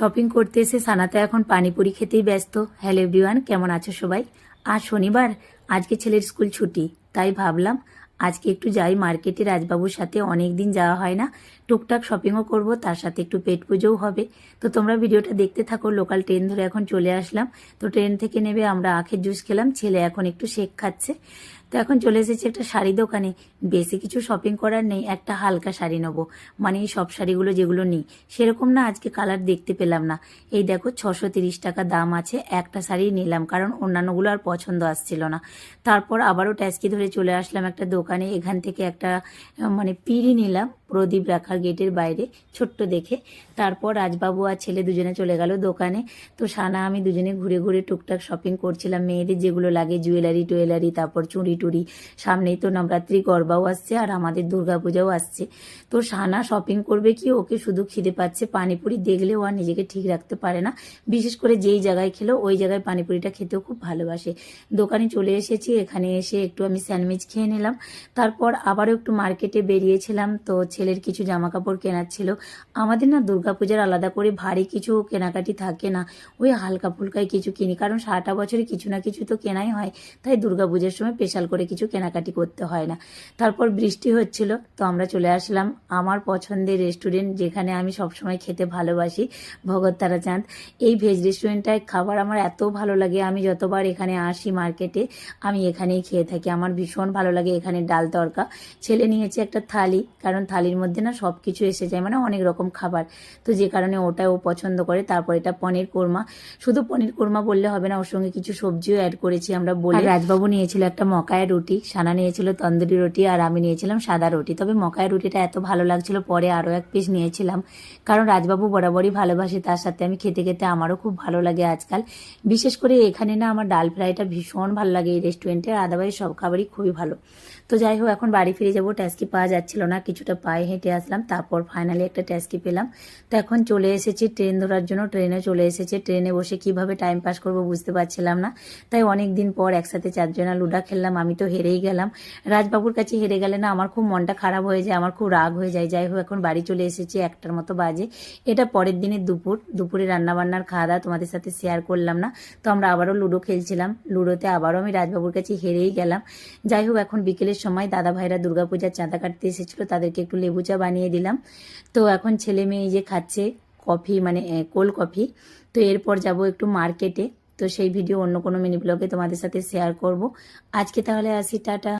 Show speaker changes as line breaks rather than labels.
Shopping করতে এসে সানাতে এখন পানিপুরি খেতেই ব্যস্ত। হ্যালো এভরিওয়ান কেমন আছো সবাই? আর শনিবার, আজকে ছেলের স্কুল ছুটি, তাই ভাবলাম আজকে একটু যাই মার্কেটে রাজবাবুর সাথে অনেক দিন যাওয়া হয় না। টুকটাক শপিংও করব, তার সাথে একটু পেট পুজোও হবে। তো তোমরা ভিডিওটা দেখতে থাকো লোকাল ট্রেন ধরে এখন চলে আসলাম। তো ট্রেন থেকে নেবে আমরা আখের জুস খেলাম, ছেলে এখন একটু শেক খাচ্ছে। তো এখন চলে এসেছি একটা শাড়ি দোকানে। বেশি কিছু শপিং করার নেই, একটা হালকা শাড়ি নেব। মানে এই সব শাড়িগুলো যেগুলো নেই। সেরকম না, আজকে কালার দেখতে পেলাম না। এই দেখো, ছশো তিরিশ টাকা দাম আছে, একটা শাড়ি নিলাম, কারণ অন্যান্যগুলো আর পছন্দ আসছিল না। তারপর আবারও ট্যাক্সি ধরে চলে আসলাম একটা দোকানে। এখান থেকে একটা মানে পিড়ি নিলাম প্রদীপ রাখার গেটের বাইরে, ছোট্ট দেখে। তারপর রাজবাবু আর ছেলে দুজনে চলে গেল দোকানে। তো সানা, আমি দুজনে ঘুরে ঘুরে টুকটাক শপিং করছিলাম। মেয়েদের যেগুলো লাগে জুয়েলারি টুয়েলারি তারপর চুড়ি টুড়ি, সামনেই তো নবরাত্রি গরবাও আসছে আর আমাদের দুর্গাপূজাও আসছে। তো সানা শপিং করবে কি? ওকে শুধু খিদে পাচ্ছে পানিপুরি, দেখলেও আর নিজেকে ঠিক রাখতে পারে না। বিশেষ করে যেই জায়গায় খেলো, ওই জায়গায় পানিপুরিটা খেতেও খুব ভালোবাসে। দোকানে চলে এসেছি, এখানে এসে একটু আমি স্যান্ডউইচ খেয়ে নিলাম। তারপর আবারও একটু মার্কেটে বেরিয়েছিলাম, তো ছেলের কিছু জামা কাপড় কেনার ছিল। আমাদের না দুর্গাপূজার আলাদা করে ভারী কিছু কেনাকাটি থাকে না, ওই হালকা ফুলকাই কিছু কিনি, কারণ সারাটা বছরে কিছু না কিছু তো কেনাই হয়, তাই দুর্গাপূজার সময় স্পেশাল করে কিছু কেনাকাটি করতে হয় না। তারপর বৃষ্টি হচ্ছিল, তো আমরা চলে আসলাম আমার পছন্দের রেস্টুরেন্ট যেখানে আমি সবসময় খেতে ভালোবাসি, ভগৎ তারাচাঁদ। এই ভেজ রেস্টুরেন্টটায় খাবার আমার এত ভালো লাগে, আমি যতবার এখানে আসি মার্কেটে, আমি এখানেই খেয়ে থাকি, আমার ভীষণ ভালো লাগে এখানে ডাল তরকা। ছেলে নিয়েছে একটা থালি, কারণ থালির মধ্যে না সব কিছু এসে যায় মানে অনেক রকম খাবার। তো যে কারণে ওটা ও পছন্দ করে, তারপর এটা পনির কোরমা। শুধু পনির কোরমা বললে হবে না, ওর সঙ্গে কিছু সবজিও অ্যাড করেছি আমরা বলি। রাজবাবু নিয়েছিল একটা মকায় রুটি, সানা নিয়েছিল তন্দুরি রুটি, আর আমি নিয়েছিলাম সাদা রুটি। তবে মকায় রুটিটা এত ভালো লাগছিল, পরে আরও এক পিস নিয়েছিলাম। কারণ রাজবাবু বরাবরই ভালোবাসে, তার সাথে আমি খেতে খেতে আমারও খুব ভালো লাগে আজকাল। বিশেষ করে এখানে না আমার ডাল ফ্রাইটা ভীষণ ভালো লাগে এই রেস্টুরেন্টে আদারওয়াইজ সব খাবারই খুবই ভালো। তো যাই হোক, এখন বাড়ি ফিরে যাব। ট্যাক্সি পাওয়া যাচ্ছিল না, কিছুটা পায়ে হেঁটে আসলাম, তারপর ফাইনালি একটা ট্যাক্সি পেলাম। তো এখন চলে এসেছি ট্রেন ধরার জন্য। ট্রেনে চলে এসেছে, ট্রেনে বসে কীভাবে টাইম পাস করব বুঝতে পারছিলাম না। তাই অনেক দিন পর একসাথে চারজনা লুডা খেললাম, আমি তো হেরেই গেলাম। রাজবাবুর কাছে হেরে গেলে না আমার খুব মনটা খারাপ হয়ে যায়, আমার খুব রাগ হয়ে যায়। যাই হোক, এখন বাড়ি চলে এসেছি, একটার মতো বাজে। এটা পরের দিনের দুপুর, দুপুরে রান্নাবান্নার খাওয়া দাওয়া তোমাদের সাথে শেয়ার করলাম না। তো আমরা আবারও লুডো খেলছিলাম। লুডোতে আবারও আমি রাজবাবুর কাছে হেরেই গেলাম। যাই হোক, এখন বিকেলের সময় দাদা ভাইরা দুর্গাপূজার চাঁদা কাটতে এসেছিল, তাদেরকে একটু লেবু চা বানিয়ে দিলাম। তো এখন ছেলে মেয়ে যে খাচ্ছে কফি মানে কোল্ড কফি। তো এরপর যাব একটু মার্কেটে। তো সেই ভিডিও অন্য কোনো মিনি ব্লগে তোমাদের সাথে শেয়ার করব। আজকে তাহলে আসি, টাটা।